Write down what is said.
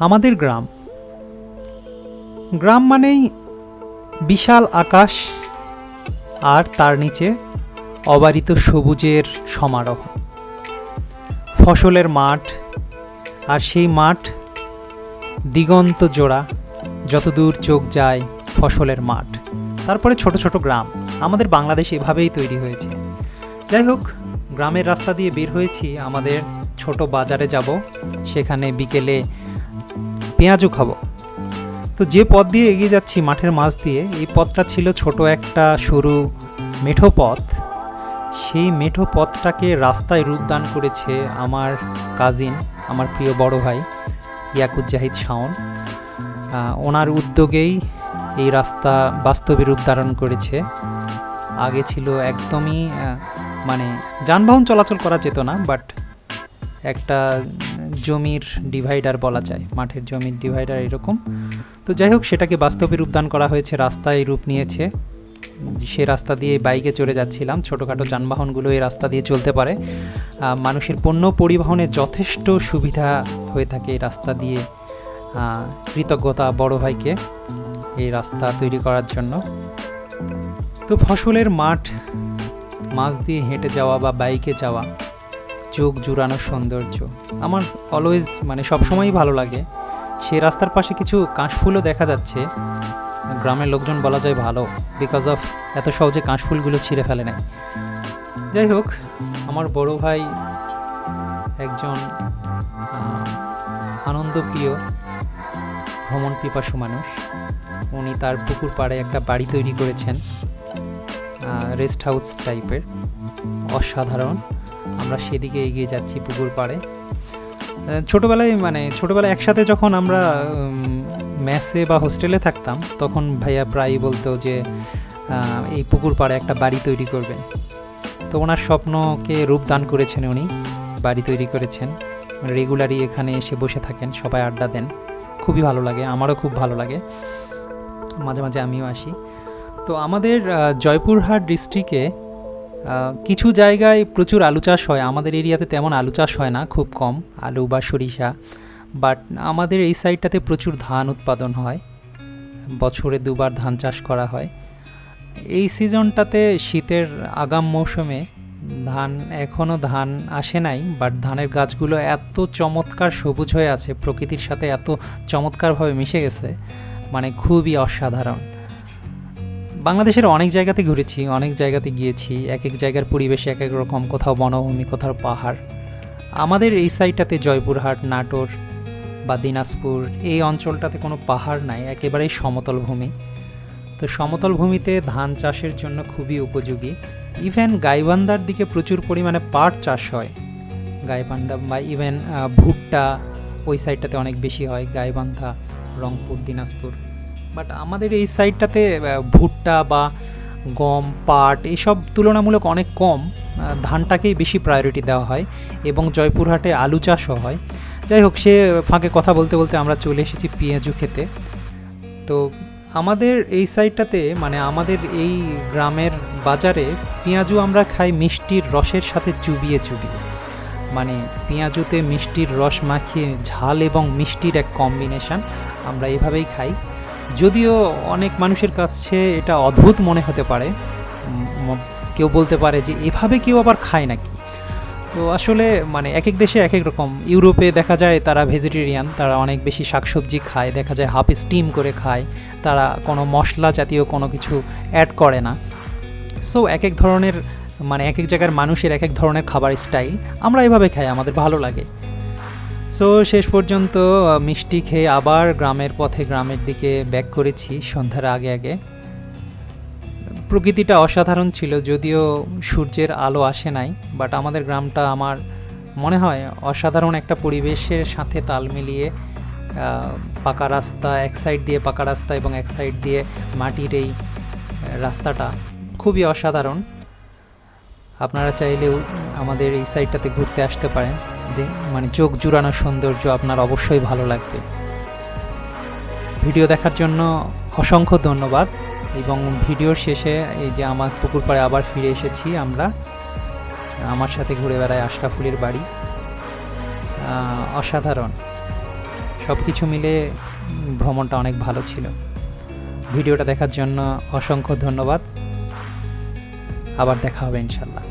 আমাদের গ্রাম। গ্রাম মানেই বিশাল আকাশ আর তার নিচে অবারিত সবুজের সমারোহ। ফসলের মাঠ আর সেই মাঠ দিগন্ত জোড়া, যতদূর চোখ যায় ফসলের মাঠ। তারপরে ছোট ছোট গ্রাম। আমাদের বাংলাদেশ এভাবেই তৈরি হয়েছে। যাই হোক, গ্রামের রাস্তা দিয়ে বের হয়েছি। আমাদের ছোট বাজারে যাব। সেখানে বিকেলে পেঁয়াজও খাব। তো যে পথ দিয়ে এগিয়ে যাচ্ছি মাঠের মাঝ দিয়ে, এই পথটা ছিল ছোট একটা সরু মেঠো পথ। সেই মেঠো পথটাকে রাস্তায় রূপদান করেছে আমার কাজিন আমার প্রিয় বড় ভাই ইয়াকুজ্জাহিদ শাওন। ওনার উদ্যোগেই এই রাস্তা বাস্তবে রূপ ধারণ করেছে। আগে ছিল একদমই মানে যানবাহন চলাচল করা যেত না বাট একটা জমির ডিভাইডার বলা যায়। মাঠের জমির ডিভাইডার এরকম। তো যাই হোক, সেটাকে বাস্তবে রূপদান করা হয়েছে, রাস্তায় রূপ নিয়েছে। সে রাস্তা দিয়ে বাইকে চলে যাচ্ছিলাম। ছোটোখাটো যানবাহনগুলো এই রাস্তা দিয়ে চলতে পারে। মানুষের পণ্য পরিবহনে যথেষ্ট সুবিধা হয়ে থাকে এই রাস্তা দিয়ে। কৃতজ্ঞতা বড় ভাইকে এই রাস্তা তৈরি করার জন্য। তো ফসলের মাঠ, মাছ দিয়ে হেঁটে যাওয়া বা বাইকে যাওয়া চোখ জুড়ানো সৌন্দর্য। আমার অলওয়েজ মানে সবসময়ই ভালো লাগে। সে রাস্তার পাশে কিছু কাশফুলও দেখা যাচ্ছে। গ্রামের লোকজন বলা যায় ভালো বিকজ অফ এত সহজে কাশফুলগুলো ছিঁড়ে ফেলে নেয় যাই হোক, আমার বড় ভাই একজন আনন্দপ্রিয় ভ্রমণ পিপাসু মানুষ। উনি তার পুকুর পাড়ে একটা বাড়ি তৈরি করেছেন। রেস্ট হাউস টাইপের অসাধারণ। আমরা সেদিকে এগিয়ে যাচ্ছি পুকুর পাড়ে। ছোটোবেলায় মানে ছোটোবেলায় একসাথে যখন আমরা ম্যাসে বা হোস্টেলে থাকতাম, তখন ভাইয়া প্রায়ই বলতো যে এই পুকুর পাড়ে একটা বাড়ি তৈরি করবেন। তো ওনার স্বপ্নকে রূপ দান করেছেন উনি, বাড়ি তৈরি করেছেন। রেগুলারই এখানে এসে বসে থাকেন, সবাই আড্ডা দেন। খুবই ভালো লাগে, আমারও খুব ভালো লাগে। মাঝে মাঝে আমিও আসি। তো আমাদের জয়পুরহাট ডিস্ট্রিক্টে কিছু জায়গায় প্রচুর আলু চাষ হয়। আমাদের এরিয়াতে তেমন আলু চাষ হয় না, খুব কম। আলু বা সরিষা। বাট আমাদের এই সাইডটাতে প্রচুর ধান উৎপাদন হয়। বছরে দুবার ধান চাষ করা হয়। এই সিজনটাতে শীতের আগাম মৌসুমে ধান এখনও ধান আসে নাই বাট ধানের গাছগুলো এত চমৎকার সবুজ হয়ে আছে, প্রকৃতির সাথে এত চমৎকারভাবে মিশে গেছে মানে খুবই অসাধারণ। বাংলাদেশের অনেক জায়গাতে ঘুরেছি, অনেক জায়গাতে গিয়েছি এক এক জায়গার পরিবেশে এক এক রকম, কোথাও বনভূমি, কোথাও পাহাড়। আমাদের এই সাইডটাতে জয়পুরহাট, নাটোর বা দিনাজপুর, এই অঞ্চলটাতে কোনো পাহাড় নাই, একেবারেই সমতল ভূমি। তো সমতল ভূমিতে ধান চাষের জন্য খুবই উপযোগী। ইভেন গাইবান্ধার দিকে প্রচুর পরিমাণে পাট চাষ হয়। গাইবান্ধা বা ইভেন ভুট্টা ওই সাইডটাতে অনেক বেশি হয়, গাইবান্ধা, রংপুর, দিনাজপুর। বাট আমাদের এই সাইডটাতে ভুট্টা বা গম, পাট এসব তুলনামূলক অনেক কম ধানটাকেই বেশি প্রায়োরিটি দেওয়া হয় এবং জয়পুরহাটে আলু চাষও হয়। যাই হোক, সে ফাঁকে কথা বলতে বলতে আমরা চলে এসেছি পেঁয়াজু খেতে। তো আমাদের এই সাইডটাতে মানে আমাদের এই গ্রামের বাজারে পেঁয়াজু আমরা খাই মিষ্টির রসের সাথে চুবিয়ে চুবিয়ে। মানে পেঁয়াজুতে মিষ্টির রস মাখিয়ে ঝাল এবং মিষ্টির এক কম্বিনেশন আমরা এভাবেই খাই। যদিও অনেক মানুষের কাছে এটা অদ্ভুত মনে হতে পারে। কেউ বলতে পারে যে এভাবে কেউ আবার খায় নাকি? তো আসলে মানে এক এক দেশে এক এক রকম। ইউরোপে দেখা যায় তারা ভেজিটেরিয়ান তারা অনেক বেশি শাকসবজি খায়, দেখা যায় হাফ স্টিম করে খায়, তারা কোনো মশলা জাতীয় কোনো কিছু অ্যাড করে না। সো এক এক ধরনের মানে এক এক জায়গার মানুষের এক এক ধরনের খাবার স্টাইল আমরা এভাবে খাই, আমাদের ভালো লাগে। সো শেষ পর্যন্ত মিষ্টি খেয়ে আবার গ্রামের পথে গ্রামের দিকে ব্যাক করেছি সন্ধ্যার আগে আগে। প্রকৃতিটা অসাধারণ ছিল, যদিও সূর্যের আলো আসে নাই বাট আমাদের গ্রামটা আমার মনে হয় অসাধারণ একটা পরিবেশের সাথে তাল মিলিয়ে পাকা রাস্তা, এক সাইড দিয়ে পাকা রাস্তা এবং এক সাইড দিয়ে মাটির এই রাস্তাটা খুবই অসাধারণ। আপনারা চাইলেও আমাদের এই সাইডটাতে ঘুরতে আসতে পারেন। মানে চোখ জুড়ানো সৌন্দর্য আপনার অবশ্যই ভালো লাগবে। ভিডিও দেখার জন্য অসংখ্য ধন্যবাদ এবং ভিডিওর শেষে এই যে আমার পুকুর পাড়ে আবার ফিরে এসেছি আমরা, আমার সাথে ঘুরে বেড়ায় আশরাফুলের বাড়ি। অসাধারণ। সব কিছু মিলে ভ্রমণটা অনেক ভালো ছিল। ভিডিওটা দেখার জন্য অসংখ্য ধন্যবাদ। আবার দেখা হবে ইনশাল্লাহ।